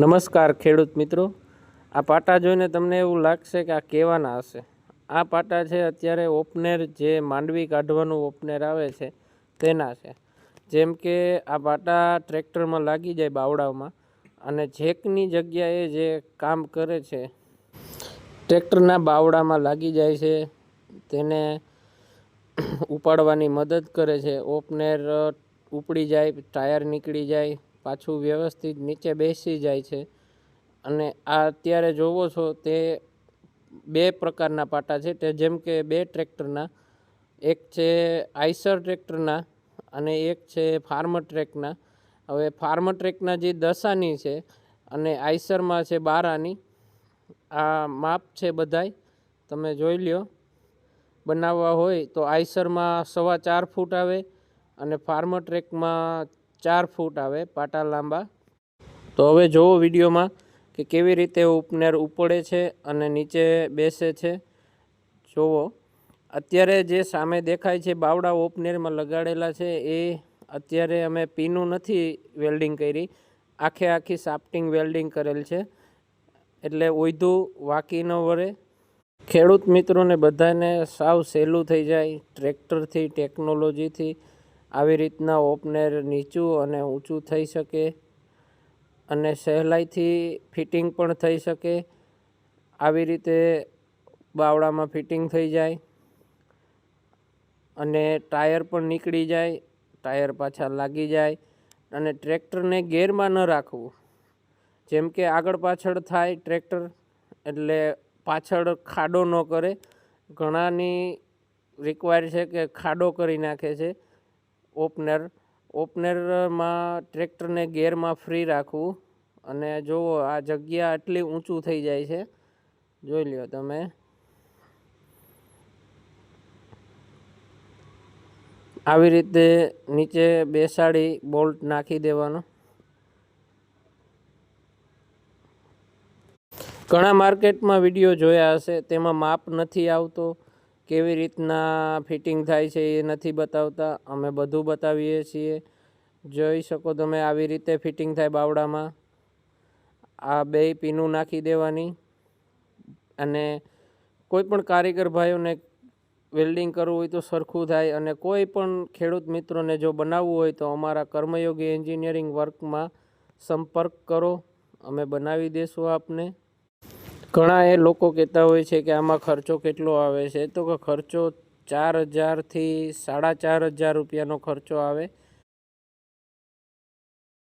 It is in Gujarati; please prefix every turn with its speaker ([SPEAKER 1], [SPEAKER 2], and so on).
[SPEAKER 1] નમસ્કાર ખેડૂત મિત્રો. આ પાટા જોઈને તમને એવું લાગશે કે આ કેવાના હશે. આ પાટા છે અત્યારે ઓપનેર જે માંડવી કાઢવાનું ઓપનેર આવે છે તેના છે. જેમ કે આ પાટા ટ્રેક્ટરમાં લાગી જાય બાવડામાં અને જેકની જગ્યાએ જે કામ કરે છે, ટ્રેક્ટરના બાવડામાં લાગી જાય છે, તેને ઉપાડવાની મદદ કરે છે. ઓપનેર ઉપડી જાય, ટાયર નીકળી જાય પાછું વ્યવસ્થિત નીચે બેસી જાય છે. અને આ અત્યારે જોવો છો તે બે પ્રકારના પાટા છે. તે જેમ કે બે ટ્રેક્ટરના, એક છે આઈસર ટ્રેક્ટરના અને એક છે ફાર્મ ટ્રેકના. હવે ફાર્મ ટ્રેકના જે દશાની છે અને આઈસરમાં છે બારાની, આ માપ છે બધાય. તમે જોઈ લ્યો, બનાવવા હોય તો આઈસરમાં સવા ચાર ફૂટ આવે અને ફાર્મ ટ્રેકમાં ચાર ફૂટ આવે, પાટા લાંબા. તો હવે જુઓ વિડીયોમાં કે કેવી રીતે ઉપનેર ઉપડે છે અને નીચે બેસે છે. જોવો. અત્યારે જે સામે દેખાય છે, બાવડા ઓપનેરમાં લગાડેલા છે, એ અત્યારે અમે પીનું નથી વેલ્ડિંગ કરી. આખે આખી સાફ્ટિંગ વેલ્ડિંગ કરેલ છે. એટલે ઓયધું વાકી ન વરે ખેડૂત મિત્રોને બધાને સાવ સહેલું થઈ જાય. ટ્રેક્ટરથી, ટેકનોલોજીથી. આવી રીતના ઓપનેર નીચું અને ઊંચું થઈ શકે અને સહેલાઈથી ફિટિંગ પણ થઈ શકે. આવી રીતે બાવડામાં ફિટિંગ થઈ જાય અને ટાયર પણ નીકળી જાય, ટાયર પાછા લાગી જાય અને ટ્રેક્ટરને ગેરમાં ન રાખવું. જેમ કે આગળ પાછળ થાય ટ્રેક્ટર એટલે પાછળ ખાડો ન કરે. ઘણાની રિક્વાયર છે કે ખાડો કરી નાખે છે. ઓપનર, ઓપનરમાં ટ્રેક્ટરને ગેરમાં ફ્રી રાખવું અને જુઓ આ જગ્યા આટલી ઊંચું થઈ જાય છે. જોઈ લ્યો તમે. આવી રીતે નીચે બેસાડી બોલ્ટ નાખી દેવાનો. ઘણા માર્કેટમાં વીડિયો જોયા હશે, તેમાં માપ નથી આવતો. કેવી રીતના ફિટિંગ થાય છે એ નથી બતાવતા. અમે બધું બતાવીએ છીએ. જોઈ શકો તમે આવી રીતે ફિટિંગ થાય બાવડામાં. આ બે પીનું નાખી દેવાની. અને કોઈ પણ કારીગર ભાઈઓને વેલ્ડિંગ કરવું હોય તો સરખું થાય. અને કોઈ પણ ખેડૂત મિત્રોને જો બનાવવું હોય તો અમારા કર્મયોગી એન્જિનિયરિંગ વર્કમાં સંપર્ક કરો. અમે બનાવી દઈશું આપને. ઘણા એ લોકો કહેતા હોય છે કે આમાં ખર્ચો કેટલો આવે છે. તો કે ખર્ચો ચાર હજારથી સાડા ચાર હજાર રૂપિયાનો ખર્ચો આવે.